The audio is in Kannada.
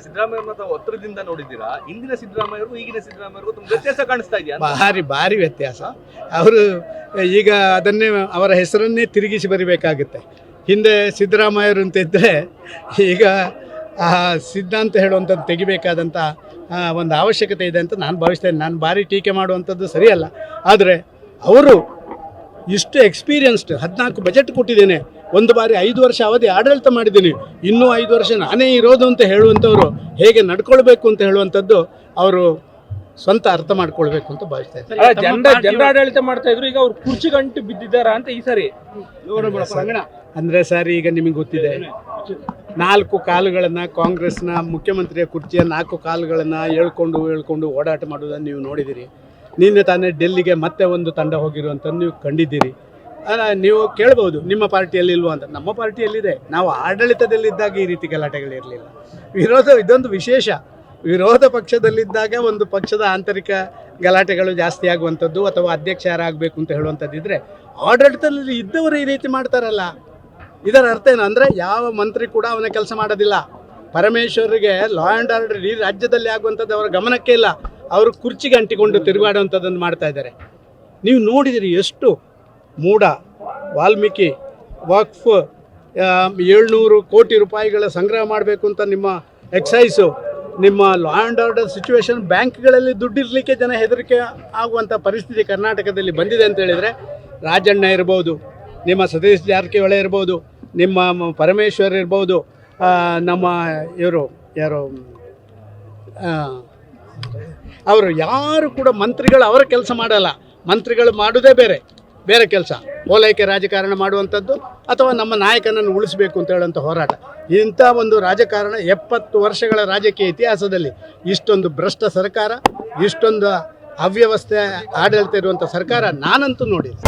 ಸಿದ್ದರಾಮಯ್ಯ ಒತ್ತಡದಿಂದ ನೋಡಿದ್ದೀರಾ? ಇಂದಿನ ಸಿದ್ದರಾಮಯ್ಯರಿಗೂ ಈಗಿನ ಸಿದ್ದರಾಮಯ್ಯರಿಗೂ ತುಂಬ ವ್ಯತ್ಯಾಸ ಕಾಣಿಸ್ತಾ ಇದೆಯಾ? ಭಾರಿ ಭಾರಿ ವ್ಯತ್ಯಾಸ. ಅವರು, ಈಗ ಅದನ್ನೇ ಅವರ ಹೆಸರನ್ನೇ ತಿರುಗಿಸಿ ಬರಿಬೇಕಾಗುತ್ತೆ. ಹಿಂದೆ ಸಿದ್ದರಾಮಯ್ಯರು ಅಂತ ಇದ್ದರೆ ಈಗ, ಆ, ಸಿದ್ಧಾಂತ ಹೇಳುವಂಥದ್ದು ತೆಗಿಬೇಕಾದಂಥ ಒಂದು ಅವಶ್ಯಕತೆ ಇದೆ ಅಂತ ನಾನು ಭಾವಿಸ್ತೇನೆ. ನಾನು ಭಾರಿ ಟೀಕೆ ಮಾಡುವಂಥದ್ದು ಸರಿಯಲ್ಲ. ಆದರೆ ಅವರು ಇಷ್ಟು ಎಕ್ಸ್ಪೀರಿಯನ್ಸ್ಡ್ ಹದಿನಾಲ್ಕು ಬಜೆಟ್ ಕೊಟ್ಟಿದ್ದೇನೆ. ಒಂದು ಬಾರಿ ಐದು ವರ್ಷ ಅವಧಿ ಆಡಳಿತ ಮಾಡಿದ್ದೀನಿ. ಇನ್ನೂ ಐದು ವರ್ಷ ನಾನೇ ಇರೋದು ಅಂತ ಹೇಳುವಂಥವ್ರು ಹೇಗೆ ನಡ್ಕೊಳ್ಬೇಕು ಅಂತ ಹೇಳುವಂಥದ್ದು ಅವರು ಸ್ವಂತ ಅರ್ಥ ಮಾಡ್ಕೊಳ್ಬೇಕು ಅಂತ ಭಾವಿಸ್ತಾ ಇದ್ದಾರೆ. ಅಲ್ಲ, ಜನರ ಜನರ ಆಡಳಿತ ಮಾಡ್ತಾ ಇದ್ರು ಈಗ ಅವ್ರು ಕುರ್ಚಿ ಗಂಟು ಬಿದ್ದಿದ್ದಾರ ಅಂತ ಈ ಸರಿ. ಅಂದ್ರೆ ಸರ್ ಈಗ ನಿಮಗೆ ಗೊತ್ತಿದೆ. ನಾಲ್ಕು ಕಾಲುಗಳನ್ನ ಕಾಂಗ್ರೆಸ್ನ ಮುಖ್ಯಮಂತ್ರಿಯ ಕುರ್ಚಿಯ ನಾಲ್ಕು ಕಾಲುಗಳನ್ನ ಹೇಳ್ಕೊಂಡು ಹೇಳ್ಕೊಂಡು ಓಡಾಟ ಮಾಡೋದನ್ನು ನೀವು ನೋಡಿದಿರಿ. ನಿನ್ನೆ ತಾನೇ ಡೆಲ್ಲಿಗೆ ಮತ್ತೆ ಒಂದು ತಂಡ ಹೋಗಿರುವಂಥದ್ದು ನೀವು ಕಂಡಿದ್ದೀರಿ. ನೀವು ಕೇಳ್ಬೋದು, ನಿಮ್ಮ ಪಾರ್ಟಿಯಲ್ಲಿ ಇಲ್ವಾ ಅಂತ. ನಮ್ಮ ಪಾರ್ಟಿಯಲ್ಲಿದೆ. ನಾವು ಆಡಳಿತದಲ್ಲಿದ್ದಾಗ ಈ ರೀತಿ ಗಲಾಟೆಗಳಿರಲಿಲ್ಲ ವಿರೋಧ, ಇದೊಂದು ವಿಶೇಷ. ವಿರೋಧ ಪಕ್ಷದಲ್ಲಿದ್ದಾಗ ಒಂದು ಪಕ್ಷದ ಆಂತರಿಕ ಗಲಾಟೆಗಳು ಜಾಸ್ತಿ ಆಗುವಂಥದ್ದು ಅಥವಾ ಅಧ್ಯಕ್ಷ ಯಾರಾಗಬೇಕು ಅಂತ ಹೇಳುವಂಥದ್ದಿದ್ರೆ ಆಡಳಿತದಲ್ಲಿ ಇದ್ದವರು ಈ ರೀತಿ ಮಾಡ್ತಾರಲ್ಲ. ಇದರ ಅರ್ಥ ಏನು ಅಂದರೆ, ಯಾವ ಮಂತ್ರಿ ಕೂಡ ಅವನ ಕೆಲಸ ಮಾಡೋದಿಲ್ಲ. ಪರಮೇಶ್ವರಿಗೆ ಲಾ ಆ್ಯಂಡ್ ಆರ್ಡರ್ ಈ ರಾಜ್ಯದಲ್ಲಿ ಆಗುವಂಥದ್ದು ಅವರ ಗಮನಕ್ಕೆ ಇಲ್ಲ. ಅವರು ಕುರ್ಚಿಗೆ ಅಂಟಿಕೊಂಡು ತಿರುಗಾಡುವಂಥದ್ದನ್ನು ಮಾಡ್ತಾ ಇದ್ದಾರೆ. ನೀವು ನೋಡಿದಿರಿ ಎಷ್ಟು ಮೂಡ, ವಾಲ್ಮೀಕಿ, ವಕ್ಫ್ ಏಳ್ನೂರು ಕೋಟಿ ರೂಪಾಯಿಗಳ ಸಂಗ್ರಹ ಮಾಡಬೇಕು ಅಂತ ನಿಮ್ಮ ಎಕ್ಸೈಸು ನಿಮ್ಮ ಲಾ ಆ್ಯಂಡ್ ಆರ್ಡರ್ ಸಿಚುವೇಶನ್ ಬ್ಯಾಂಕ್ಗಳಲ್ಲಿ ದುಡ್ಡಿರಲಿಕ್ಕೆ ಜನ ಹೆದರಿಕೆ ಆಗುವಂಥ ಪರಿಸ್ಥಿತಿ ಕರ್ನಾಟಕದಲ್ಲಿ ಬಂದಿದೆ ಅಂತ ಹೇಳಿದರೆ, ರಾಜಣ್ಣ ಇರ್ಬೋದು, ನಿಮ್ಮ ಸತೀಶ್ ಜಾರಕಿಹೊಳೆ ಇರ್ಬೋದು, ನಿಮ್ಮ ಪರಮೇಶ್ವರ್ ಇರ್ಬೋದು ನಮ್ಮ ಇವರು, ಯಾರು ಅವರು ಯಾರು ಕೂಡ ಮಂತ್ರಿಗಳು ಅವರ ಕೆಲಸ ಮಾಡಲ್ಲ, ಮಂತ್ರಿಗಳು ಮಾಡೋದೇ ಬೇರೆ. ಬೇರೆ ಕೆಲಸ. ಓಲೈಕೆ ರಾಜಕಾರಣ ಮಾಡುವಂಥದ್ದು ಅಥವಾ ನಮ್ಮ ನಾಯಕನನ್ನು ಉಳಿಸಬೇಕು ಅಂತ ಹೇಳುವಂಥ ಹೋರಾಟ. ಇಂಥ ಒಂದು ರಾಜಕಾರಣ ಎಪ್ಪತ್ತು ವರ್ಷಗಳ ರಾಜಕೀಯ ಇತಿಹಾಸದಲ್ಲಿ ಇಷ್ಟೊಂದು ಭ್ರಷ್ಟ ಸರ್ಕಾರ, ಇಷ್ಟೊಂದು ಅವ್ಯವಸ್ಥೆ ಆಡಳಿತ ಇರುವಂಥ ಸರ್ಕಾರ ನಾನಂತೂ ನೋಡಿಲ್ಲ.